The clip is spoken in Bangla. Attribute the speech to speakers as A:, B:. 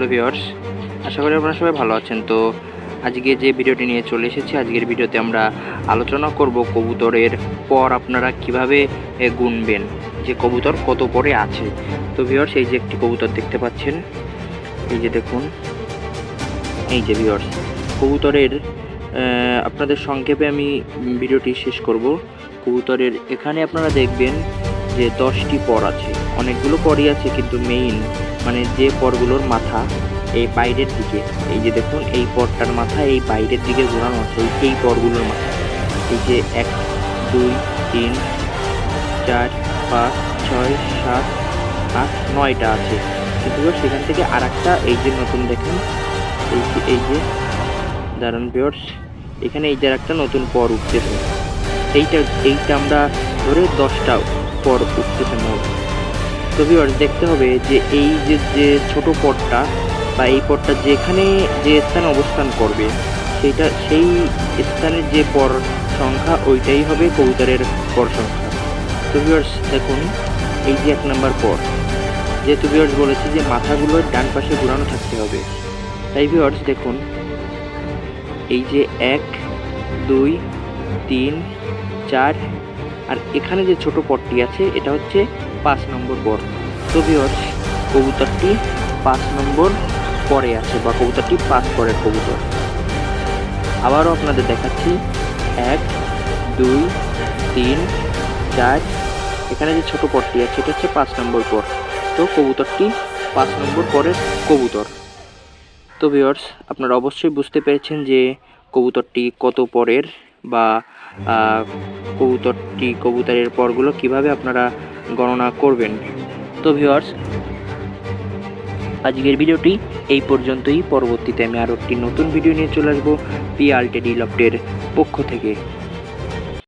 A: হ্যালো ভিওর্স আশা করি আপনারা সবাই ভালো আছেন তো আজকে যে ভিডিওটি নিয়ে চলে এসেছি আজকের ভিডিওতে আমরা আলোচনা করব কবুতরের পর আপনারা কিভাবে গুনবেন যে কবুতর কত পরে আছে তো ভিওর্স এই যে একটি কবুতর দেখতে পাচ্ছেন এই যে দেখুন এই যে ভিওর্স কবুতরের আপনাদের সংক্ষেপে আমি ভিডিওটি শেষ করব কবুতরের এখানে আপনারা দেখবেন যে দশটি পর আছে অনেকগুলো পরই আছে কিন্তু মেইন মানে যে পরগুলোর মাথা এই বাইরের দিকে এই যে দেখুন এই পরটার মাথা এই বাইরের দিকে ঘোরানো আছে এই পরগুলোর মাথা এই যে এক দুই তিন চার পাঁচ ছয় সাত আট নয়টা আছে কিন্তু সেখান থেকে আর একটা এই যে নতুন দেখুন এই যে এই যে দারুণ পিওর্স এখানে এই যে একটা নতুন পর উঠতেছে এইটা এইটা আমরা ধরে দশটা পর উঠতেছে মোট তো ভিউয়ার্স দেখতে হবে যে এই যে যে ছোট পটটা বা এই পটটা যেখানে যে স্থানে অবস্থান করবে সেইটা সেই স্থানের যে পর সংখ্যা ওইটাই হবে কবুতরের পর সংখ্যা তো ভিউয়ার্স দেখুন এই যে এক নাম্বার পর যেহেতু ভিউয়ার্স বলেছে যে মাথাগুলোর ডান পাশে ঘুরানো থাকতে হবে তাই ভিউয়ার্স দেখুন এই যে এক দুই তিন চার আর এখানে যে ছোট পটটি আছে এটা হচ্ছে পাঁচ নম্বর পথ তো কবুতরটি পাঁচ নম্বর পরে আছে বা কবুতরটি পাঁচ পরের কবুতর আবারও আপনাদের দেখাচ্ছি এক দুই তিন চার এখানে যে ছোট পরটি আছে এটা হচ্ছে পাঁচ নম্বর পর তো কবুতরটি পাঁচ নম্বর পরের কবুতর তো বিয়ার্স আপনারা অবশ্যই বুঝতে পেরেছেন যে কবুতরটি কত পরের বা কবুতরটি কবুতরের পরগুলো কিভাবে আপনারা গণনা করবেন তো ভিউয়ার্স আজকের ভিডিওটি এই পর্যন্তই পরবর্তীতে আমি আরও একটি নতুন ভিডিও নিয়ে চলে আসবো পিআলটে ডিলপ্টের পক্ষ থেকে